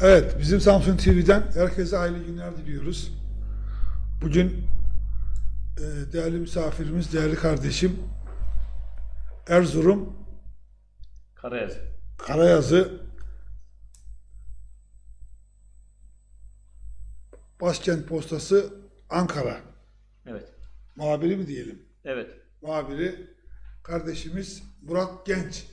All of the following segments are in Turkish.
Evet, bizim Samsun TV'den herkese hayırlı günler diliyoruz. Bugün e, değerli misafirimiz, değerli kardeşim Erzurum Karayazı. Karayazı Başkent Postası Ankara Evet. muhabiri mi diyelim? Evet. Muhabiri kardeşimiz Murat Genç.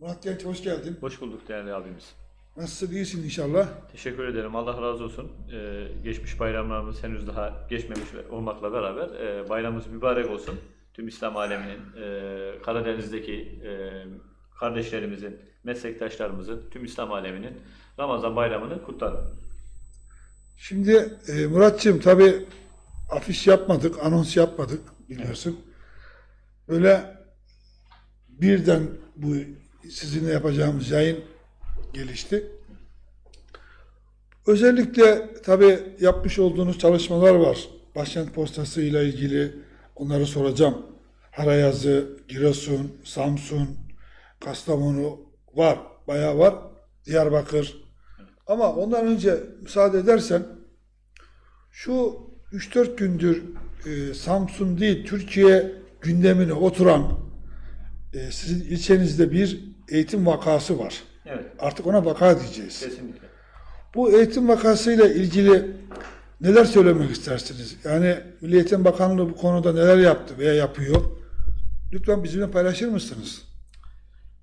Murat Genç hoş geldin. Hoş bulduk değerli abimiz. Nasılsın, iyisin inşallah? Teşekkür ederim. Allah razı olsun. Ee, geçmiş bayramlarımız henüz daha geçmemiş olmakla beraber e, bayramımız mübarek olsun. Tüm İslam aleminin, e, Karadeniz'deki e, kardeşlerimizin, meslektaşlarımızın, tüm İslam aleminin Ramazan bayramını kutlarım. Şimdi e, Muratçığım tabi afiş yapmadık, anons yapmadık biliyorsun. Böyle birden bu sizinle yapacağımız yayın gelişti. Özellikle tabi yapmış olduğunuz çalışmalar var. Başkent Postası ile ilgili onları soracağım. Harayazı, Giresun, Samsun, Kastamonu var, bayağı var. Diyarbakır. Ama ondan önce müsaade edersen şu 3-4 gündür e, Samsun değil Türkiye gündemine oturan e, sizin ilçenizde bir eğitim vakası var. Evet. Artık ona vaka diyeceğiz. Kesinlikle. Bu eğitim vakasıyla ilgili neler söylemek istersiniz? Yani Milli Eğitim Bakanlığı bu konuda neler yaptı veya yapıyor? Lütfen bizimle paylaşır mısınız?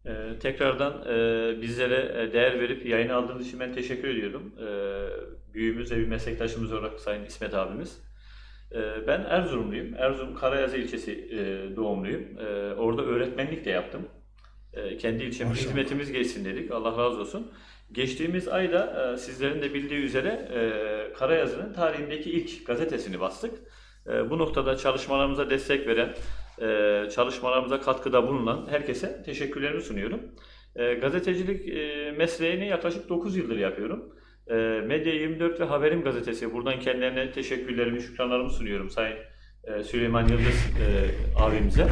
Ee, tekrardan e, bizlere e, değer verip yayını aldığınız için ben teşekkür ediyorum. Ee, büyüğümüz ve bir meslektaşımız olarak Sayın İsmet abimiz. Ee, ben Erzurumluyum. Erzurum Karayazı ilçesi e, doğumluyum. Ee, orada öğretmenlik de yaptım. Ee, kendi ilçemiz, Maşallah. hizmetimiz geçsin dedik. Allah razı olsun. Geçtiğimiz ayda e, sizlerin de bildiği üzere e, Karayazı'nın tarihindeki ilk gazetesini bastık. E, bu noktada çalışmalarımıza destek veren, e, çalışmalarımıza katkıda bulunan herkese teşekkürlerimi sunuyorum. E, gazetecilik e, mesleğini yaklaşık 9 yıldır yapıyorum. E, Medya 24 ve Haberim gazetesi. Buradan kendilerine teşekkürlerimi, şükranlarımı sunuyorum Sayın e, Süleyman Yıldız e, abimize. E,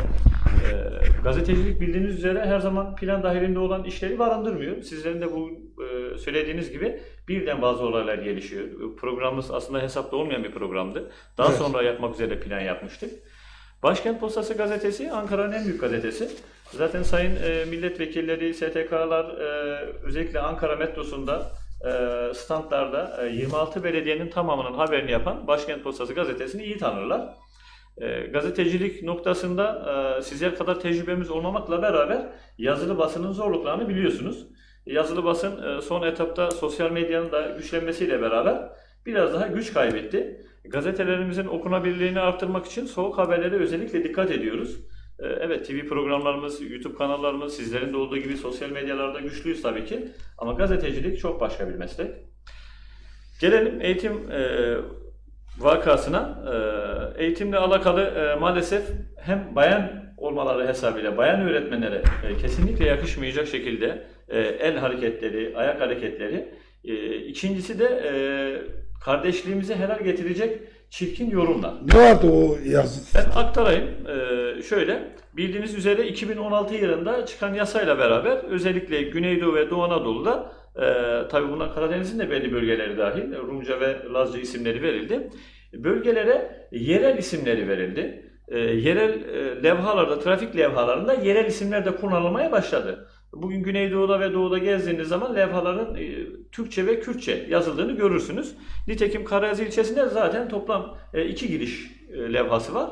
gazetecilik bildiğiniz üzere her zaman plan dahilinde olan işleri barındırmıyor. Sizlerin de bu e, söylediğiniz gibi birden bazı olaylar gelişiyor. Programımız aslında hesapta olmayan bir programdı. Daha Evet. sonra yapmak üzere plan yapmıştık. Başkent Postası gazetesi Ankara'nın en büyük gazetesi. Zaten sayın e, milletvekilleri, STK'lar e, özellikle Ankara metrosunda e, standlarda e, 26 belediyenin tamamının haberini yapan Başkent Postası gazetesini iyi tanırlar. E, gazetecilik noktasında e, sizler kadar tecrübemiz olmamakla beraber yazılı basının zorluklarını biliyorsunuz. Yazılı basın e, son etapta sosyal medyanın da güçlenmesiyle beraber biraz daha güç kaybetti. Gazetelerimizin okunabilirliğini arttırmak için soğuk haberlere özellikle dikkat ediyoruz. E, Evet TV programlarımız, YouTube kanallarımız sizlerin de olduğu gibi sosyal medyalarda güçlüyüz tabii ki. Ama gazetecilik çok başka bir meslek. Gelelim eğitim vakasına. E, eğitimle alakalı e, maalesef hem bayan olmaları hesabıyla bayan öğretmenlere e, kesinlikle yakışmayacak şekilde e, el hareketleri, ayak hareketleri. E, ikincisi de e, kardeşliğimize helal getirecek çirkin yorumlar. Ne vardı o yazı? Ben aktarayım. Şöyle, bildiğiniz üzere 2016 yılında çıkan yasayla beraber özellikle Güneydoğu ve Doğu Anadolu'da e, tabii buna Karadeniz'in de belli bölgeleri dahil Rumca ve Lazca isimleri verildi. Bölgelere yerel isimleri verildi. E, yerel e, levhalarda, trafik levhalarında yerel isimler de kullanılmaya başladı. Bugün Güneydoğu'da ve Doğu'da gezdiğiniz zaman levhaların e, Türkçe ve Kürtçe yazıldığını görürsünüz. Nitekim Karayazı ilçesinde zaten toplam e, iki giriş e, levhası var.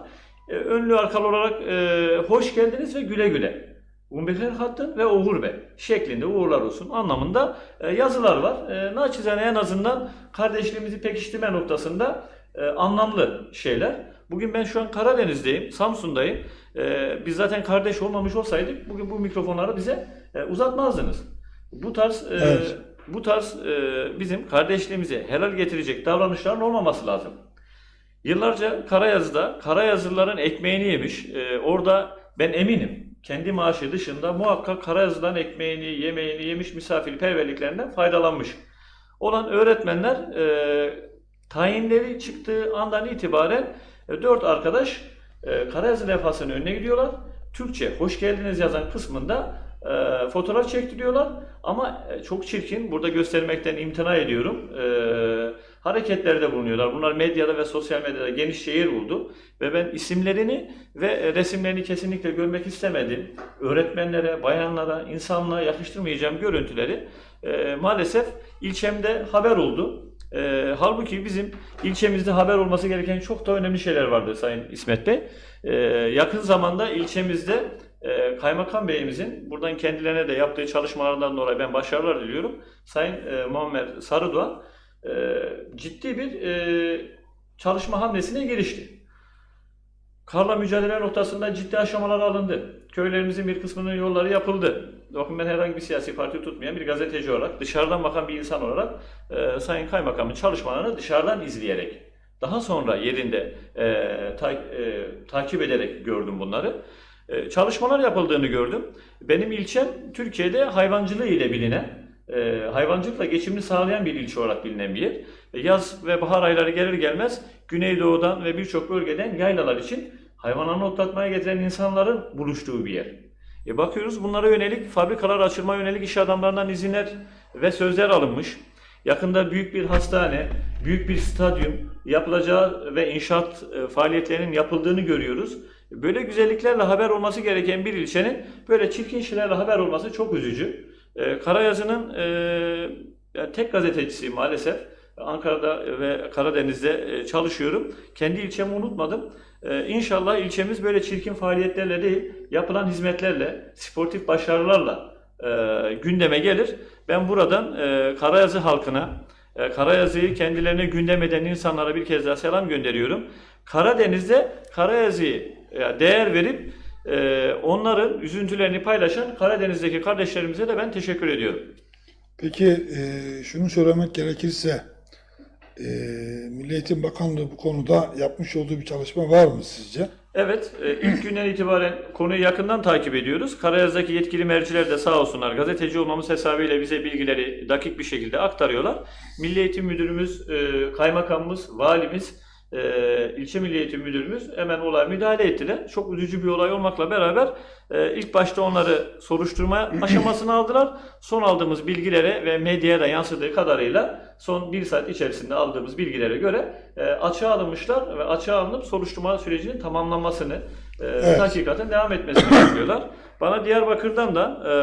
E, önlü arkalı olarak e, hoş geldiniz ve güle güle. Umbekar Hattın ve Uğur Bey şeklinde uğurlar olsun anlamında e, yazılar var. E, naçizane en azından kardeşliğimizi pekiştirme noktasında e, anlamlı şeyler. Bugün ben şu an Karadeniz'deyim, Samsun'dayım. Biz zaten kardeş olmamış olsaydık bugün bu mikrofonları bize uzatmazdınız. Bu tarz Evet. bu tarz bizim kardeşliğimize helal getirecek davranışların olmaması lazım. Yıllarca Karayazı'da Karayazılıların ekmeğini yemiş. orada ben eminim kendi maaşı dışında muhakkak Karayazı'dan ekmeğini, yemeğini yemiş misafirperverliklerinden faydalanmış. Olan öğretmenler e, tayinleri çıktığı andan itibaren e, dört arkadaş e, Karayazı levhasının önüne gidiyorlar. Türkçe hoş geldiniz yazan kısmında e, fotoğraf çektiriyorlar ama e, çok çirkin. Burada göstermekten imtina ediyorum. E, hareketlerde bulunuyorlar. Bunlar medyada ve sosyal medyada geniş yer buldu. Ve ben isimlerini ve resimlerini kesinlikle görmek istemedim. Öğretmenlere, bayanlara, insanlığa yakıştırmayacağım görüntüleri e, maalesef ilçemde haber oldu. E, halbuki bizim ilçemizde haber olması gereken çok da önemli şeyler vardı Sayın İsmet Bey. E, yakın zamanda ilçemizde e, Kaymakam Beyimizin buradan kendilerine de yaptığı çalışmalardan dolayı ben başarılar diliyorum. Sayın e, Muammer Sarıdoğan e, ciddi bir e, çalışma hamlesine girişti. Karla mücadele noktasında ciddi aşamalar alındı. Köylerimizin bir kısmının yolları yapıldı. Bakın ben herhangi bir siyasi parti tutmayan bir gazeteci olarak, dışarıdan bakan bir insan olarak e, Sayın Kaymakam'ın çalışmalarını dışarıdan izleyerek, daha sonra yerinde e, ta- e, takip ederek gördüm bunları. E, çalışmalar yapıldığını gördüm. Benim ilçem Türkiye'de hayvancılığı ile bilinen, e, hayvancılıkla geçimini sağlayan bir ilçe olarak bilinen bir yer. E, Yaz ve bahar ayları gelir gelmez Güneydoğu'dan ve birçok bölgeden yaylalar için hayvanlarını otlatmaya getiren insanların buluştuğu bir yer. E bakıyoruz bunlara yönelik fabrikalar açılma yönelik iş adamlarından izinler ve sözler alınmış. Yakında büyük bir hastane, büyük bir stadyum yapılacağı ve inşaat e, faaliyetlerinin yapıldığını görüyoruz. Böyle güzelliklerle haber olması gereken bir ilçenin böyle çirkin şeylerle haber olması çok üzücü. E, Karayazı'nın e, yani tek gazetecisi maalesef. Ankara'da ve Karadeniz'de e, çalışıyorum. Kendi ilçemi unutmadım. E, İnşallah ilçemiz böyle çirkin faaliyetlerle değil, yapılan hizmetlerle, sportif başarılarla e, gündeme gelir. Ben buradan e, Karayazı halkına, e, Karayazı'yı kendilerine gündem eden insanlara bir kez daha selam gönderiyorum. Karadeniz'de Karayazı'ya değer verip e, onların üzüntülerini paylaşan Karadeniz'deki kardeşlerimize de ben teşekkür ediyorum. Peki e, şunu söylemek gerekirse e, Milli Eğitim Bakanlığı bu konuda yapmış olduğu bir çalışma var mı sizce? Evet, e, ilk günden itibaren konuyu yakından takip ediyoruz. Karayaz'daki yetkili merciler de sağ olsunlar gazeteci olmamız hesabıyla bize bilgileri dakik bir şekilde aktarıyorlar. Milli Eğitim Müdürümüz, e, Kaymakamımız, Valimiz, e, ilçe Milli Eğitim Müdürümüz hemen olaya müdahale ettiler. Çok üzücü bir olay olmakla beraber e, ilk başta onları soruşturma aşamasına aldılar. Son aldığımız bilgilere ve medyaya da yansıdığı kadarıyla son bir saat içerisinde aldığımız bilgilere göre e, açığa alınmışlar ve açığa alınıp soruşturma sürecinin tamamlanmasını, e, Evet. hakikaten devam etmesini bekliyorlar. Bana Diyarbakır'dan da e,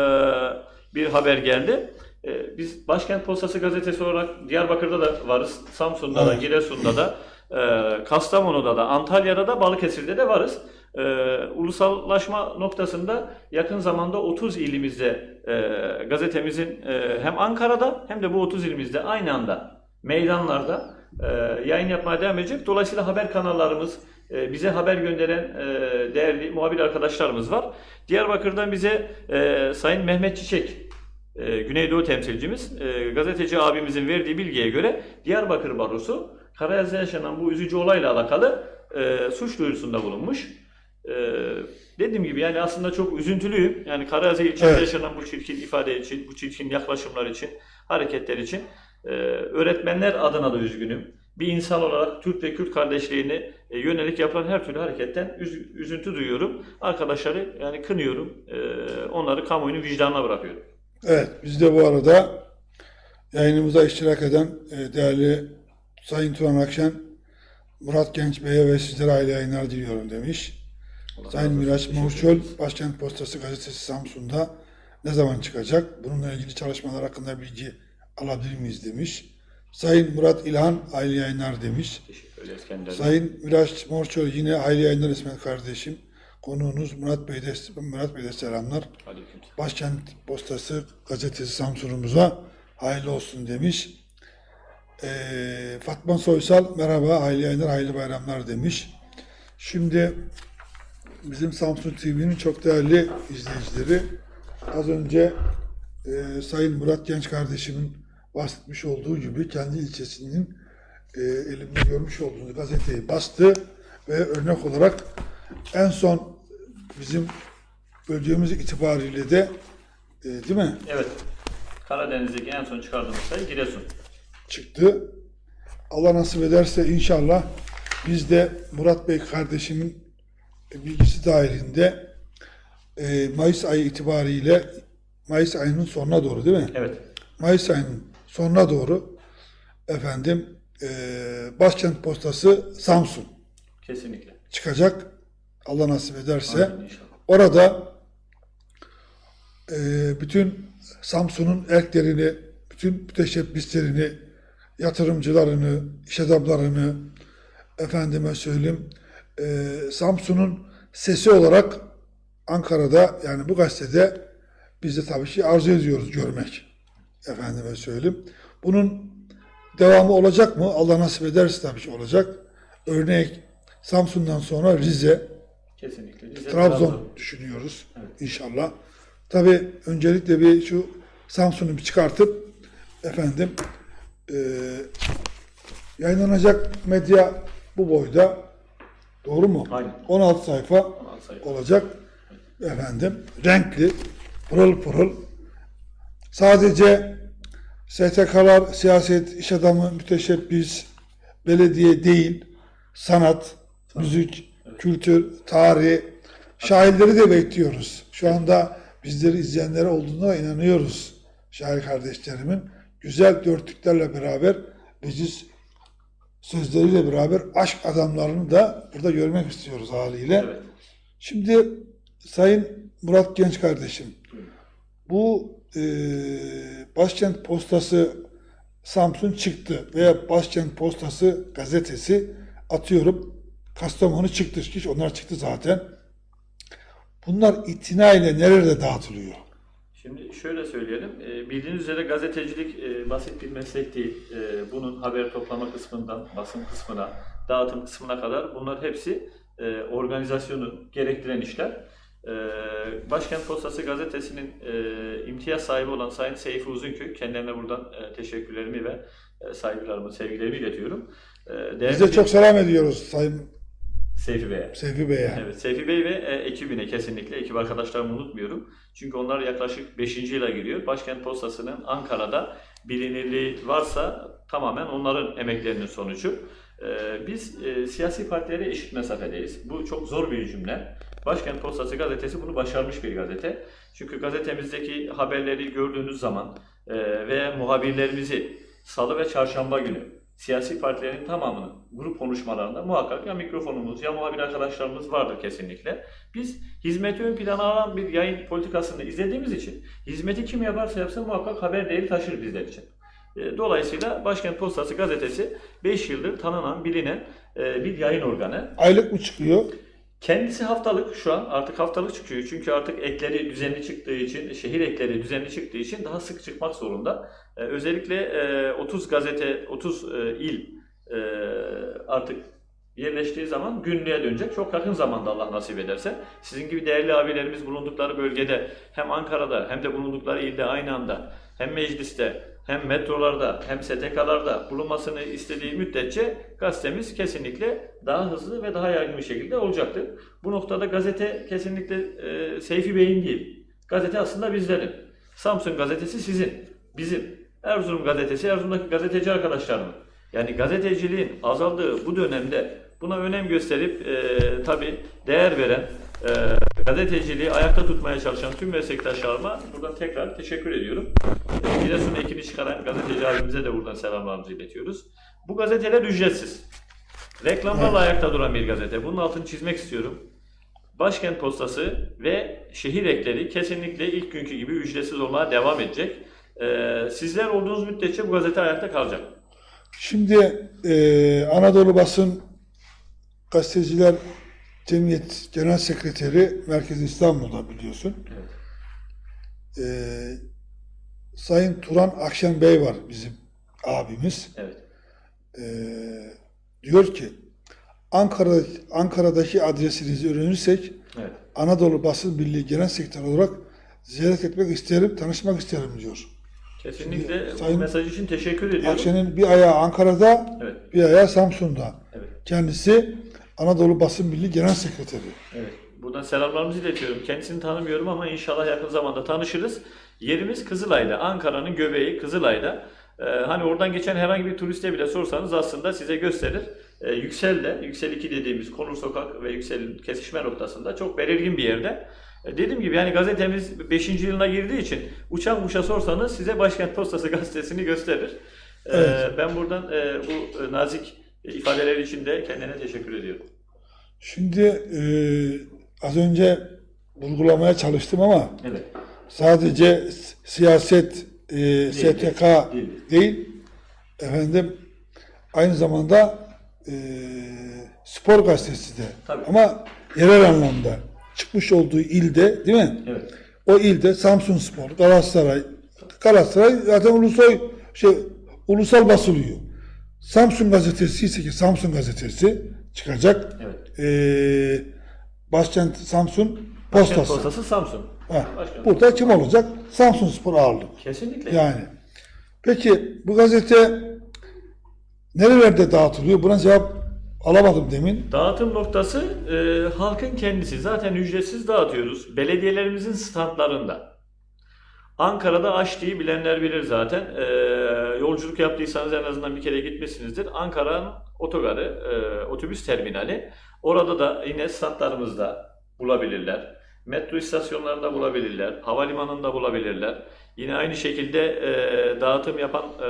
bir haber geldi. E, biz Başkent Postası gazetesi olarak Diyarbakır'da da varız, Samsun'da da. Giresun'da da, e, Kastamonu'da da, Antalya'da da, Balıkesir'de de varız. E, ulusallaşma noktasında yakın zamanda 30 ilimizde e, gazetemizin e, hem Ankara'da hem de bu 30 ilimizde aynı anda meydanlarda e, yayın yapmaya devam edecek. Dolayısıyla haber kanallarımız, bize haber gönderen değerli muhabir arkadaşlarımız var. Diyarbakır'dan bize Sayın Mehmet Çiçek, Güneydoğu temsilcimiz, gazeteci abimizin verdiği bilgiye göre Diyarbakır Barosu Karayaz'da yaşanan bu üzücü olayla alakalı e, suç duyurusunda bulunmuş. E, dediğim gibi yani aslında çok üzüntülüyüm. Yani Karayazı ilçesinde Evet. yaşanan bu çirkin ifade için, bu çirkin yaklaşımlar için, hareketler için e, öğretmenler adına da üzgünüm. Bir insan olarak Türk ve Kürt kardeşliğine e, yönelik yapılan her türlü hareketten üz- üzüntü duyuyorum. Arkadaşları yani kınıyorum. E, onları kamuoyunun vicdanına bırakıyorum. Evet, biz de bu arada yayınımıza iştirak eden e, değerli Sayın Turan Akşen, Murat Genç Bey'e ve sizlere aile yayınlar diliyorum demiş. Allah Sayın. Miraç ederim. Başkent Postası gazetesi Samsun'da ne zaman çıkacak? Bununla ilgili çalışmalar hakkında bilgi alabilir miyiz demiş. Sayın Murat İlhan, aile yayınlar demiş. Sayın Miraç Morçöl yine aile yayınlar İsmet kardeşim. Konuğunuz Murat Bey de, Murat Bey de selamlar. Başkent Postası gazetesi Samsun'umuza hayırlı olsun demiş. Ee, Fatma Soysal merhaba hayırlı yayınlar hayırlı bayramlar demiş. Şimdi bizim Samsun TV'nin çok değerli izleyicileri az önce e, Sayın Murat Genç kardeşimin bahsetmiş olduğu gibi kendi ilçesinin e, elimde görmüş olduğunuz gazeteyi bastı ve örnek olarak en son bizim bölgemiz itibariyle de e, değil mi Evet. Karadeniz'deki en son çıkardığımız sayı Giresun. Çıktı. Allah nasip ederse inşallah biz de Murat Bey kardeşimin bilgisi dahilinde e, Mayıs ayı itibariyle Mayıs ayının sonuna doğru değil mi? Evet. Mayıs ayının sonuna doğru efendim eee Başkent Postası Samsun Kesinlikle. çıkacak. Allah nasip ederse. Orada eee, bütün Samsun'un erklerini, bütün müteşebbislerini, yatırımcılarını, iş adamlarını, efendime söyleyeyim, eee, Samsun'un sesi olarak Ankara'da yani bu gazetede biz de tabii ki arzu ediyoruz görmek. Efendime söyleyeyim. Bunun devamı olacak mı? Allah nasip ederse tabii ki olacak. Örnek Samsun'dan sonra Rize, Kesinlikle. Rize, Trabzon düşünüyoruz inşallah. Tabii öncelikle bir şu Samsun'u çıkartıp efendim eee, yayınlanacak medya bu boyda. Doğru mu? Aynen. 16 sayfa 16 sayfa. olacak. Efendim renkli, pırıl pırıl. Sadece STK'lar, siyaset, iş adamı, müteşebbis, belediye değil, sanat, müzik, kültür, tarih, şairleri de bekliyoruz. Şu anda bizleri izleyenlere olduğuna inanıyoruz. Şair kardeşlerimin güzel dörtlüklerle beraber veciz sözleriyle beraber aşk adamlarını da burada görmek istiyoruz haliyle. Evet. Şimdi Sayın Murat Genç kardeşim, bu e, Başkent Postası Samsun çıktı veya Başkent Postası gazetesi atıyorum Kastamonu çıktı. Hiç onlar çıktı zaten. Bunlar itinayla nerede dağıtılıyor? Şimdi şöyle söyleyelim. e, Bildiğiniz üzere gazetecilik e, basit bir meslek değil. E, Bunun haber toplama kısmından basın kısmına, dağıtım kısmına kadar bunlar hepsi organizasyonu gerektiren işler. Başkent Postası gazetesinin imtiyaz sahibi olan Sayın Seyfi Uzunkök, kendilerine buradan teşekkürlerimi ve saygılarımı, sevgilerimi iletiyorum. Değerli Biz de çok selam ediyoruz Sayın Seyfi Bey'e. Seyfi Bey'e. Evet, Seyfi Bey ve e, ekibine kesinlikle, ekip arkadaşlarımı unutmuyorum. Çünkü onlar yaklaşık 5. yıla giriyor. Başkent Postası'nın Ankara'da bilinirliği varsa tamamen onların emeklerinin sonucu. E, biz e, siyasi partilere eşit mesafedeyiz. Bu çok zor bir cümle. Başkent Postası gazetesi bunu başarmış bir gazete. Çünkü gazetemizdeki haberleri gördüğünüz zaman e, ve muhabirlerimizi salı ve çarşamba günü siyasi partilerin tamamının grup konuşmalarında muhakkak ya mikrofonumuz ya muhabir arkadaşlarımız vardır kesinlikle. Biz hizmeti ön plana alan bir yayın politikasını izlediğimiz için hizmeti kim yaparsa yapsın muhakkak haber değeri taşır bizler için. E, Dolayısıyla Başkent Postası gazetesi 5 yıldır tanınan, bilinen e, bir yayın organı. Aylık mı çıkıyor? Kendisi haftalık şu an artık haftalık çıkıyor. Çünkü artık ekleri düzenli çıktığı için, şehir ekleri düzenli çıktığı için daha sık çıkmak zorunda. Ee, özellikle e, 30 gazete, 30 e, il e, artık yerleştiği zaman günlüğe dönecek. Çok yakın zamanda Allah nasip ederse. Sizin gibi değerli abilerimiz bulundukları bölgede hem Ankara'da hem de bulundukları ilde aynı anda hem mecliste hem metrolarda hem STK'larda bulunmasını istediği müddetçe gazetemiz kesinlikle daha hızlı ve daha yaygın bir şekilde olacaktır. Bu noktada gazete kesinlikle e, Seyfi Bey'in değil. Gazete aslında bizlerin. Samsun gazetesi sizin, bizim. Erzurum gazetesi, Erzurum'daki gazeteci arkadaşlarımın. Yani gazeteciliğin azaldığı bu dönemde buna önem gösterip e, tabii değer veren, e, gazeteciliği ayakta tutmaya çalışan tüm meslektaşlarıma buradan tekrar teşekkür ediyorum. E, Giresun ekini çıkaran gazeteci abimize de buradan selamlarımızı iletiyoruz. Bu gazeteler ücretsiz. Reklamlarla ayakta duran bir gazete. Bunun altını çizmek istiyorum. Başkent Postası ve şehir ekleri kesinlikle ilk günkü gibi ücretsiz olmaya devam edecek. Ee, sizler olduğunuz müddetçe bu gazete ayakta kalacak. Şimdi e, Anadolu Basın Gazeteciler Cemiyet Genel Sekreteri Merkez İstanbul'da biliyorsun. Evet. E, Sayın Turan Akşen Bey var bizim abimiz. Evet. E, diyor ki Ankara Ankara'daki adresinizi öğrenirsek Evet. Anadolu Basın Birliği Genel Sekreteri olarak ziyaret etmek isterim, tanışmak isterim diyor. Kesinlikle Şimdi bu Sayın mesaj için teşekkür ediyorum. Akşen'in bir ayağı Ankara'da, Evet. bir ayağı Samsun'da. Evet. Kendisi Anadolu Basın Birliği Genel Sekreteri. Evet. Buradan selamlarımızı iletiyorum. Kendisini tanımıyorum ama inşallah yakın zamanda tanışırız. Yerimiz Kızılay'da. Ankara'nın göbeği Kızılay'da. Ee, hani oradan geçen herhangi bir turiste bile sorsanız aslında size gösterir. Ee, Yüksel'de, Yüksel 2 dediğimiz Konur Sokak ve Yüksel kesişme noktasında çok belirgin bir yerde. E, Dediğim gibi yani gazetemiz 5. yılına girdiği için uçan kuşa sorsanız size Başkent Postası gazetesini gösterir. E, Evet. Ben buradan e, bu e, nazik ifadeler için de kendine teşekkür ediyorum. Şimdi e, az önce vurgulamaya çalıştım ama Evet. sadece siyaset, e, STK değil. değil, efendim aynı zamanda e, spor gazetesi de Tabii. ama yerel anlamda çıkmış olduğu ilde değil mi? Evet. O ilde Samsun Spor, Galatasaray, Galatasaray zaten ulusal şey ulusal basılıyor. Samsun gazetesi ise ki Samsun gazetesi çıkacak. Evet. Ee, başkent Samsun Başkent postası. Postası Samsun. Ha, Başkent burada kim olacak? Samsun Spor ağırlık. Kesinlikle. Yani. Peki bu gazete nerelerde dağıtılıyor? Buna cevap alamadım demin. Dağıtım noktası e, halkın kendisi. Zaten ücretsiz dağıtıyoruz. Belediyelerimizin standlarında. Ankara'da Aşti'yi bilenler bilir zaten. E, yolculuk yaptıysanız en azından bir kere gitmişsinizdir. Ankara'nın otogarı, e, otobüs terminali. Orada da yine standlarımızda bulabilirler. Metro istasyonlarında bulabilirler. Havalimanında bulabilirler. Yine aynı şekilde e, dağıtım yapan e,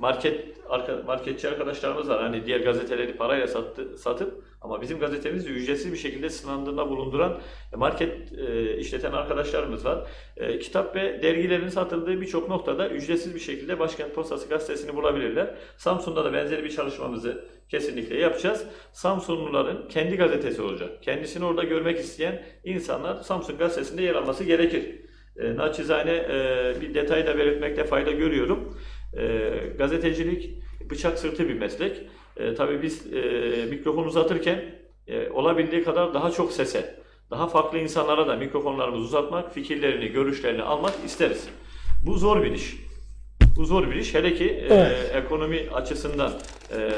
market marketçi arkadaşlarımız var. Hani diğer gazeteleri parayla sattı, satıp ama bizim gazetemizi ücretsiz bir şekilde sınavında bulunduran market e, işleten arkadaşlarımız var. E, kitap ve dergilerin satıldığı birçok noktada ücretsiz bir şekilde Başkent Postası gazetesini bulabilirler. Samsun'da da benzeri bir çalışmamızı kesinlikle yapacağız. Samsunluların kendi gazetesi olacak. Kendisini orada görmek isteyen insanlar Samsun gazetesinde yer alması gerekir. E, naçizane e, bir detay da belirtmekte fayda görüyorum. E, gazetecilik bıçak sırtı bir meslek. E, tabii biz e, mikrofon uzatırken e, olabildiği kadar daha çok sese, daha farklı insanlara da mikrofonlarımızı uzatmak, fikirlerini, görüşlerini almak isteriz. Bu zor bir iş. Bu zor bir iş. Hele ki e, Evet. ekonomi açısından e,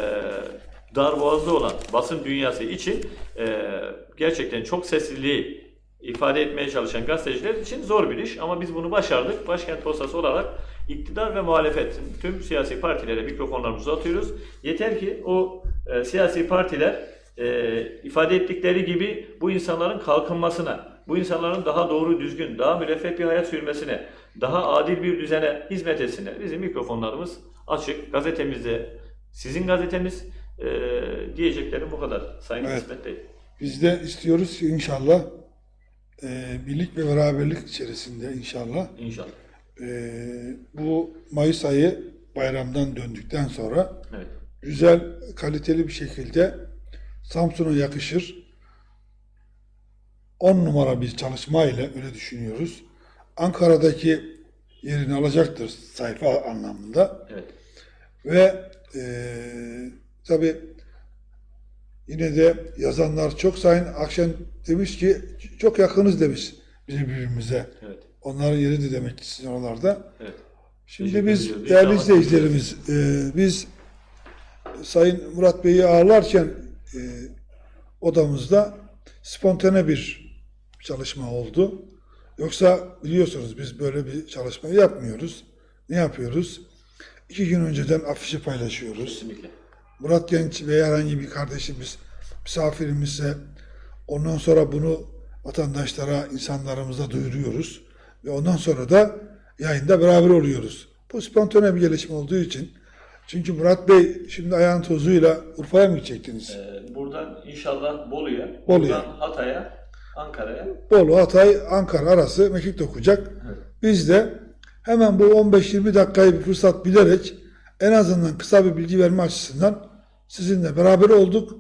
darboğazda olan basın dünyası için e, gerçekten çok sesliliği ifade etmeye çalışan gazeteciler için zor bir iş. Ama biz bunu başardık. Başkent Postası olarak iktidar ve muhalefet tüm siyasi partilere mikrofonlarımızı atıyoruz. Yeter ki o e, siyasi partiler e, ifade ettikleri gibi bu insanların kalkınmasına, bu insanların daha doğru düzgün, daha müreffeh bir hayat sürmesine, daha adil bir düzene hizmet etsinler. Bizim mikrofonlarımız açık. Gazetemizde sizin gazetemiz e, diyeceklerim bu kadar. Sayın Evet. İsmet Bey. Biz de istiyoruz ki inşallah e, birlik ve beraberlik içerisinde inşallah İnşallah. E, bu Mayıs ayı bayramdan döndükten sonra Evet. güzel, kaliteli bir şekilde Samsun'a yakışır 10 numara bir çalışma ile öyle düşünüyoruz. Ankara'daki yerini alacaktır sayfa anlamında. Evet. Ve eee tabi yine de yazanlar çok sayın Akşen demiş ki çok yakınız demiş birbirimize. Evet. Onların yeri de demek ki sizin oralarda. Evet. Şimdi Teşekkür biz ediyoruz. değerli İnşallah izleyicilerimiz eee, biz Sayın Murat Bey'i ağırlarken eee, odamızda spontane bir çalışma oldu. Yoksa biliyorsunuz biz böyle bir çalışma yapmıyoruz. Ne yapıyoruz? İki gün önceden afişi paylaşıyoruz. Kesinlikle. Murat Genç veya herhangi bir kardeşimiz misafirimizse ondan sonra bunu vatandaşlara, insanlarımıza duyuruyoruz. Ve ondan sonra da yayında beraber oluyoruz. Bu spontane bir gelişme olduğu için. Çünkü Murat Bey şimdi ayağın tozuyla Urfa'ya mı gidecektiniz? Ee, buradan inşallah Bolu'ya, Bolu'ya. buradan Hatay'a, Ankara'ya. Bolu, Hatay, Ankara arası mekik dokacak. Biz de hemen bu 15-20 dakikayı bir fırsat bilerek en azından kısa bir bilgi verme açısından sizinle beraber olduk.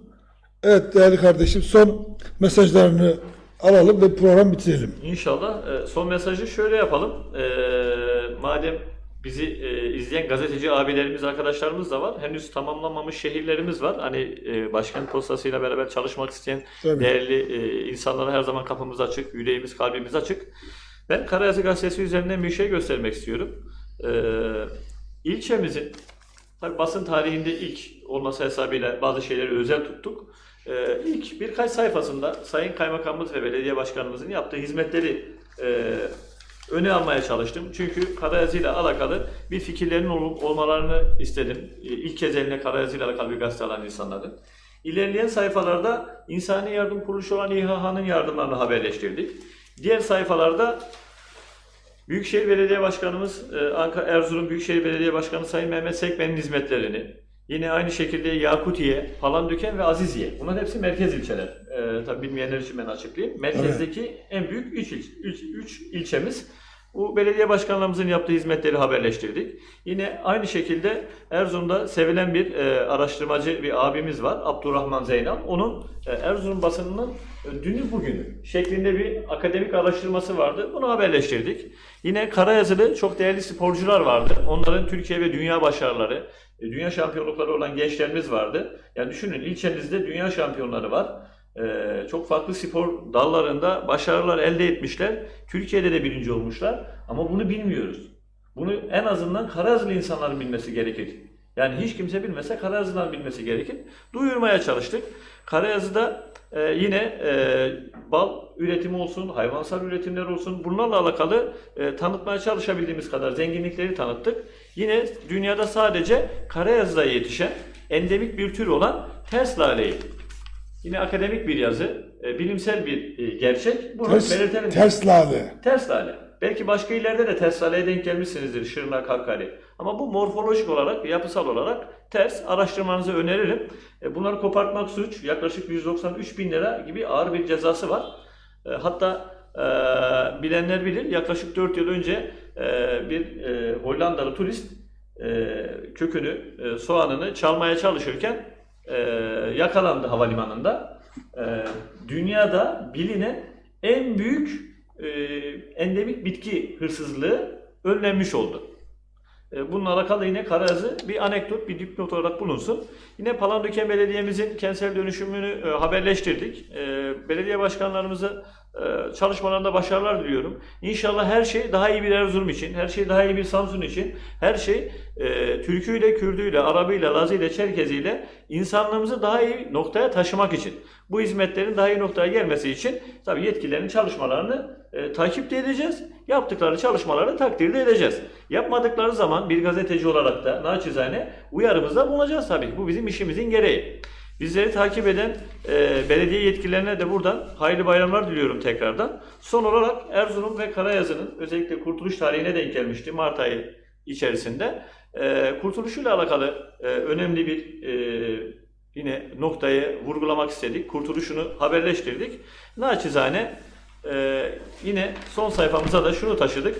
Evet değerli kardeşim son mesajlarını alalım ve program bitirelim. İnşallah. Ee, son mesajı şöyle yapalım. Ee, madem bizi e, izleyen gazeteci abilerimiz, arkadaşlarımız da var. Henüz tamamlanmamış şehirlerimiz var. Hani e, Başkent Postası'yla beraber çalışmak isteyen Tabii. değerli e, insanlara her zaman kapımız açık, yüreğimiz, kalbimiz açık. Ben Karayazı Gazetesi üzerinden bir şey göstermek istiyorum. Ee, ilçemizin Tabii basın tarihinde ilk olması hesabıyla bazı şeyleri özel tuttuk. Ee, ilk birkaç sayfasında Sayın Kaymakamımız ve Belediye Başkanımızın yaptığı hizmetleri e, öne almaya çalıştım. Çünkü Karayazı ile alakalı bir fikirlerin ol- olmalarını istedim. Ee, İlk kez eline Karayazı ile alakalı bir gazete alan insanların. İlerleyen sayfalarda İnsani Yardım Kuruluşu olan İHH'nın yardımlarını haberleştirdik. Diğer sayfalarda Büyükşehir Belediye Başkanımız e, Erzurum Büyükşehir Belediye Başkanı Sayın Mehmet Sekmen'in hizmetlerini, yine aynı şekilde Yakutiye, Palandöken ve Aziziye. Bunlar hepsi merkez ilçeler. E, tabii bilmeyenler için ben açıklayayım. Merkezdeki en büyük 3 üç, üç, üç ilçemiz. Bu belediye başkanlarımızın yaptığı hizmetleri haberleştirdik. Yine aynı şekilde Erzurum'da sevilen bir e, araştırmacı bir abimiz var. Abdurrahman Zeynal. Onun e, Erzurum basınının e, dünü bugünü şeklinde bir akademik araştırması vardı. Bunu haberleştirdik. Yine Karayazılı çok değerli sporcular vardı. Onların Türkiye ve dünya başarıları, dünya şampiyonlukları olan gençlerimiz vardı. Yani düşünün ilçenizde dünya şampiyonları var. Ee, çok farklı spor dallarında başarılar elde etmişler. Türkiye'de de birinci olmuşlar. Ama bunu bilmiyoruz. Bunu en azından Karazlı insanların bilmesi gerekir. Yani hiç kimse bilmese Karazlı'dan bilmesi gerekir. Duyurmaya çalıştık. Karayazı'da e, yine e, bal üretimi olsun, hayvansal üretimler olsun bunlarla alakalı e, tanıtmaya çalışabildiğimiz kadar zenginlikleri tanıttık. Yine dünyada sadece Karayazı'da yetişen endemik bir tür olan ters laleyi Yine akademik bir yazı, e, bilimsel bir e, gerçek. Bunu Ters, belirtelim. ters lale. Ters lale. Belki başka illerde de ters laleye denk gelmişsinizdir. Şırnak, Hakkari. Ama bu morfolojik olarak, yapısal olarak ters. Araştırmanızı öneririm. E, bunları kopartmak suç. Yaklaşık 193 bin lira gibi ağır bir cezası var. E, hatta e, bilenler bilir. Yaklaşık 4 yıl önce bir Hollandalı turist kökünü, soğanını çalmaya çalışırken yakalandı havalimanında. Dünyada bilinen en büyük endemik bitki hırsızlığı önlenmiş oldu. E, Bununla alakalı yine Karazı bir anekdot, bir dipnot olarak bulunsun. Yine Palandöken Belediye'mizin kentsel dönüşümünü e, haberleştirdik. E, Belediye başkanlarımızı çalışmalarında başarılar diliyorum. İnşallah her şey daha iyi bir Erzurum için, her şey daha iyi bir Samsun için, her şey e, Türküyle, Kürdüyle, Arabıyla, Lazıyla, Çerkeziyle insanlığımızı daha iyi noktaya taşımak için, bu hizmetlerin daha iyi noktaya gelmesi için tabii yetkililerin çalışmalarını e, takip de edeceğiz. Yaptıkları çalışmaları takdir de edeceğiz. Yapmadıkları zaman bir gazeteci olarak da naçizane uyarımızda bulunacağız tabii. Bu bizim işimizin gereği. Bizleri takip eden e, belediye yetkililerine de buradan hayırlı bayramlar diliyorum tekrardan. Son olarak Erzurum ve Karayazı'nın özellikle kurtuluş tarihine denk gelmişti Mart ayı içerisinde. E, kurtuluşuyla alakalı e, önemli bir e, yine noktayı vurgulamak istedik. Kurtuluşunu haberleştirdik. Naçizane e, yine son sayfamıza da şunu taşıdık.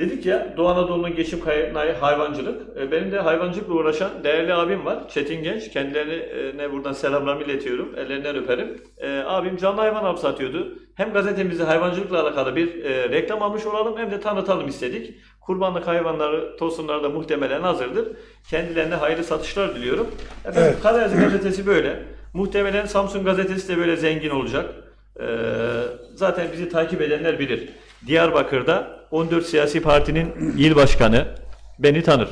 Dedik ya Doğu Anadolu'nun geçim kaynağı hayvancılık. E, Benim de hayvancılıkla uğraşan değerli abim var. Çetin Genç. Kendilerine buradan selamlarımı iletiyorum. Ellerinden öperim. E, abim canlı hayvan hapsi atıyordu. Hem gazetemizde hayvancılıkla alakalı bir e, reklam almış olalım hem de tanıtalım istedik. Kurbanlık hayvanları, tosunları da muhtemelen hazırdır. Kendilerine hayırlı satışlar diliyorum. Efendim Evet. Karayazı gazetesi böyle. Muhtemelen Samsun gazetesi de böyle zengin olacak. Zaten bizi takip edenler bilir. Diyarbakır'da 14 siyasi partinin il başkanı beni tanır.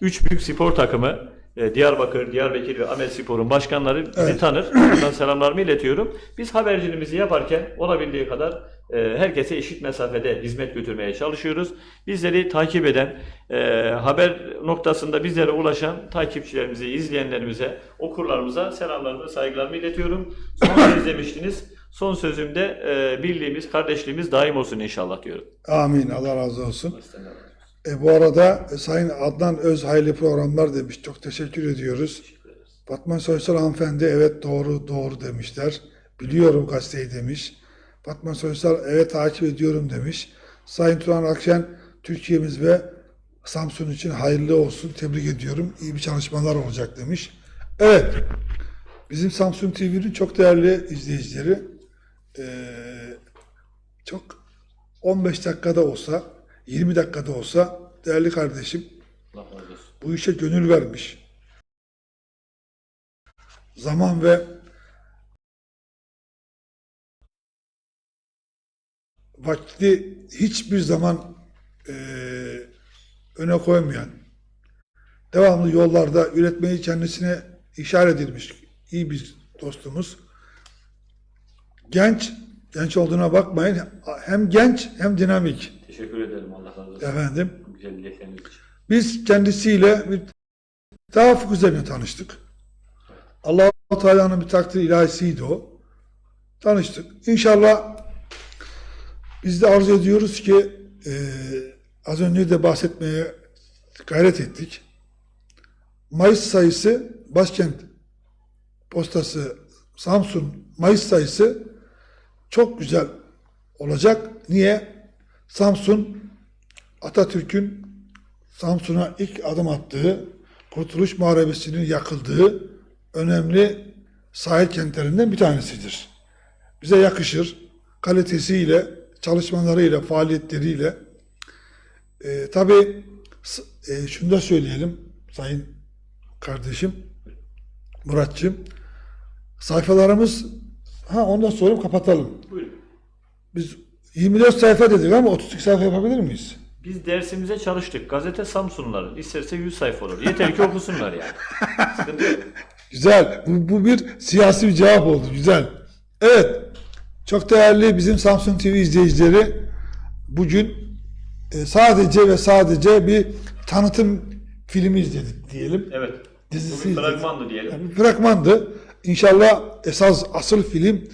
Üç büyük spor takımı e, Diyarbakır, Diyarbakır ve Ahmet Spor'un başkanları bizi Evet. tanır. Buradan selamlarımı iletiyorum. Biz haberciliğimizi yaparken olabildiği kadar e, herkese eşit mesafede hizmet götürmeye çalışıyoruz. Bizleri takip eden, e, haber noktasında bizlere ulaşan takipçilerimize, izleyenlerimize, okurlarımıza selamlarımı, saygılarımı iletiyorum. Son söz demiştiniz. Son sözümde e, birliğimiz, kardeşliğimiz daim olsun inşallah diyorum. Amin. Allah razı olsun. E, bu arada e, Sayın Adnan Öz hayırlı programlar demiş. Çok teşekkür ediyoruz. Fatma Soysal hanımefendi evet doğru doğru demişler. Biliyorum gazeteyi demiş. Fatma Soysal evet takip ediyorum demiş. Sayın Turan Akşen Türkiye'miz ve Samsun için hayırlı olsun. Tebrik ediyorum. İyi bir çalışmalar olacak demiş. Evet. Bizim Samsun TV'nin çok değerli izleyicileri eee, çok 15 dakikada olsa 20 dakikada olsa değerli kardeşim bu işe gönül vermiş. Zaman ve vakti hiçbir zaman eee, öne koymayan, devamlı yollarda üretmeyi kendisine işaret edilmiş iyi bir dostumuz. Genç, genç olduğuna bakmayın. Hem genç hem dinamik. Teşekkür ederim. Allah razı olsun. Efendim. Güzel dilekleriniz için. Biz kendisiyle bir tevafuk üzerine tanıştık. Allah-u Teala'nın bir takdir ilahisiydi o. Tanıştık. İnşallah Biz de arzu ediyoruz ki e, az önce de bahsetmeye gayret ettik. Mayıs sayısı başkent postası Samsun Mayıs sayısı çok güzel olacak. Niye? Samsun Atatürk'ün Samsun'a ilk adım attığı, Kurtuluş Muharebesi'nin yakıldığı önemli sahil kentlerinden bir tanesidir. Bize yakışır. Kalitesiyle, çalışmalarıyla, faaliyetleriyle. Ee, tabii e, şunu da söyleyelim sayın kardeşim, Muratçım. Sayfalarımız, ha ondan sonra kapatalım. Buyurun. Biz 24 sayfa dedik ama 32 sayfa yapabilir miyiz? Biz dersimize çalıştık. Gazete Samsunluların. İsterse 100 sayfa olur. Yeter ki okusunlar yani. Sıkıntı yok. Güzel. Bu, bu bir siyasi bir cevap oldu. Güzel. Evet. Çok değerli bizim Samsun TV izleyicileri bugün e, sadece ve sadece bir tanıtım filmi izledik diyelim. Evet. Dizisi Bu bir fragmandı diyelim. Yani bir fragmandı. İnşallah esas asıl film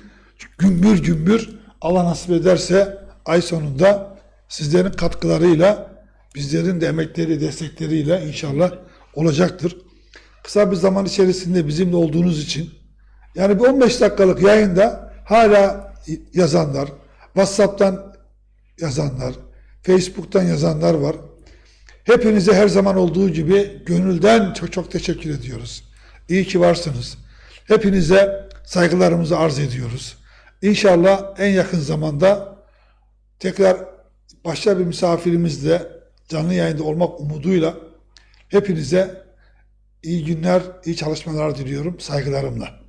gümbür gümbür Allah nasip ederse ay sonunda sizlerin katkılarıyla bizlerin de emekleri destekleriyle inşallah olacaktır. Kısa bir zaman içerisinde bizimle olduğunuz için yani bir 15 dakikalık yayında hala yazanlar, WhatsApp'tan yazanlar, Facebook'tan yazanlar var. Hepinize her zaman olduğu gibi gönülden çok çok teşekkür ediyoruz. İyi ki varsınız. Hepinize saygılarımızı arz ediyoruz. İnşallah en yakın zamanda tekrar başka bir misafirimizle canlı yayında olmak umuduyla hepinize iyi günler, iyi çalışmalar diliyorum saygılarımla.